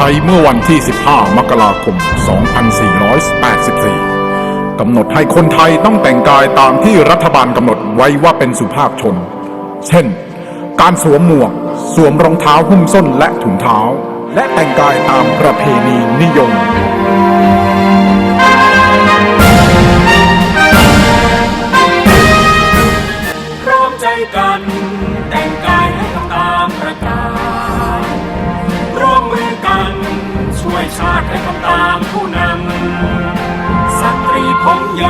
ทยเมื่อวันที่ 15 มกราคม 2484 กำหนดให้คนไทยต้องแต่งกายตามที่รัฐบาลกำหนดไว้ว่าเป็นสุภาพชน เช่น การสวมหมวก สวมรองเท้าหุ้มส้นและถุงเท้า และแต่งกายตามประเพณีนิยม ตรีผมยา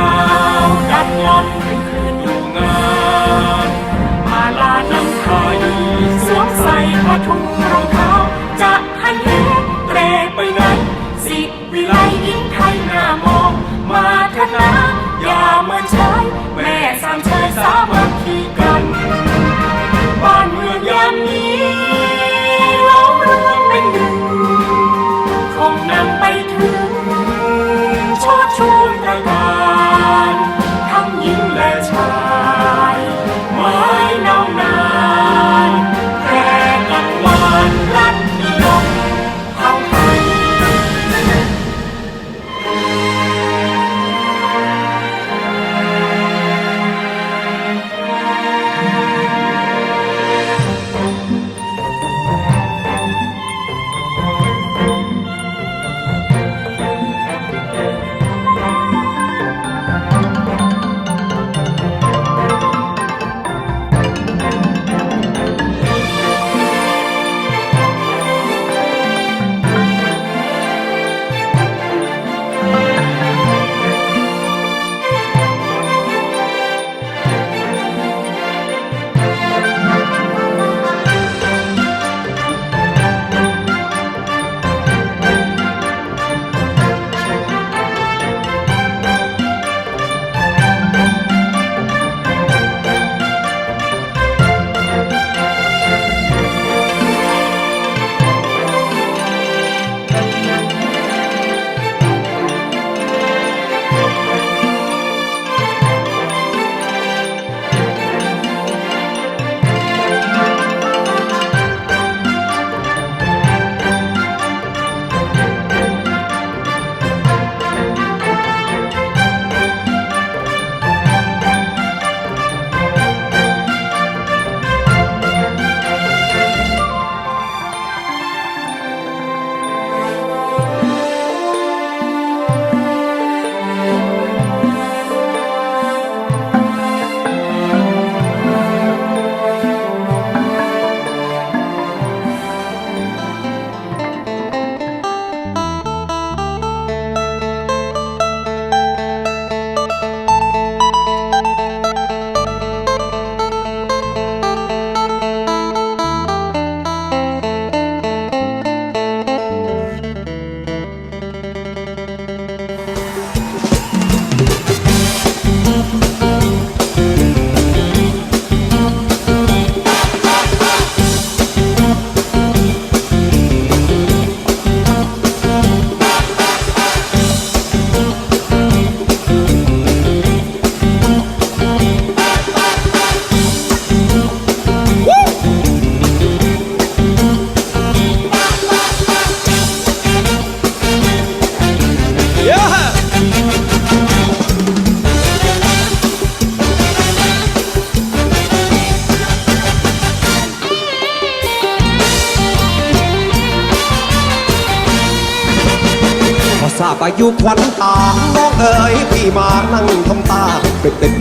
ทราบอายุควันตา น้องเอ๋ยพี่มานั่งทำตาเป็นติด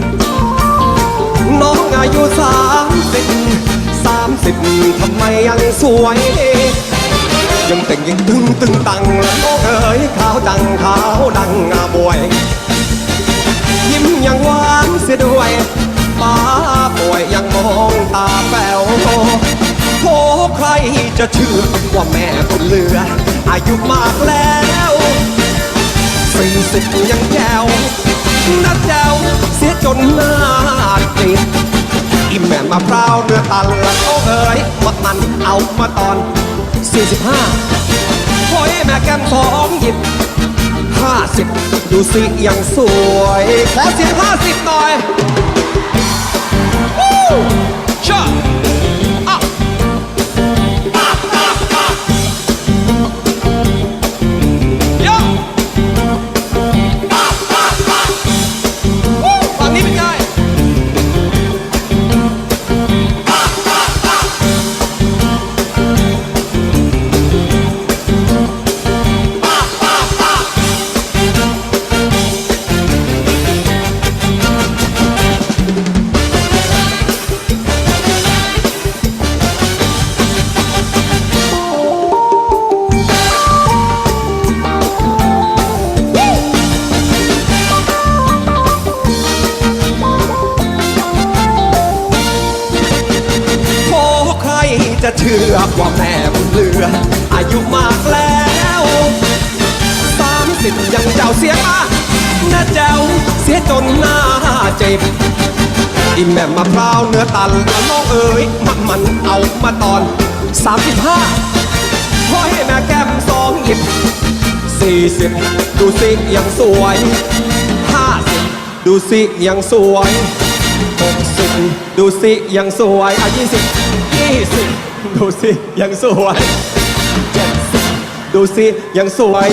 น้องอายุสามสิบสามสิบทำไมยังสวย ยังแต่งยังตึงตึงตังน้องเอ๋ยขาวจังขาวดังงาบวย ยิ้มยังหวานเสียด้วยป้าป่วยยังมองตาแป๋วโอ้ใครจะเชื่อว่าแม่บุญเหลืออายุมากแล้ว สี่สิบยังแจวนัดแจ๋วเสียจนหน้าติดอีแม่มะพร้าวเนื้อตันละโอ้เอ๋ยมามันเอามาตอน 45โอ้ยแม่แก้มสองหยิบห้าสิบดูสิยังสวย ขอเสียงห้าสิบหน่อย เชื่อว่าแม่บุญเรืออายุมากแล้วสามสิบยังเจ้าเสียมาหน้าเจ้าเสียจนหน้าเจ็บอิ่มแม่มะพร้าวเนื้อตันแล้วน้องเอ๋ยมันมันเอามาตอนสามสิบห้าพอให้แม่แก้มสองหยิบสี่สิบดูสิยังสวยห้าสิบดูสิยังสวยหกสิบดูสิยังสวยอะยี่สิบยี่สิบ ดูสิ ยังสวย ดูสิ ยังสวย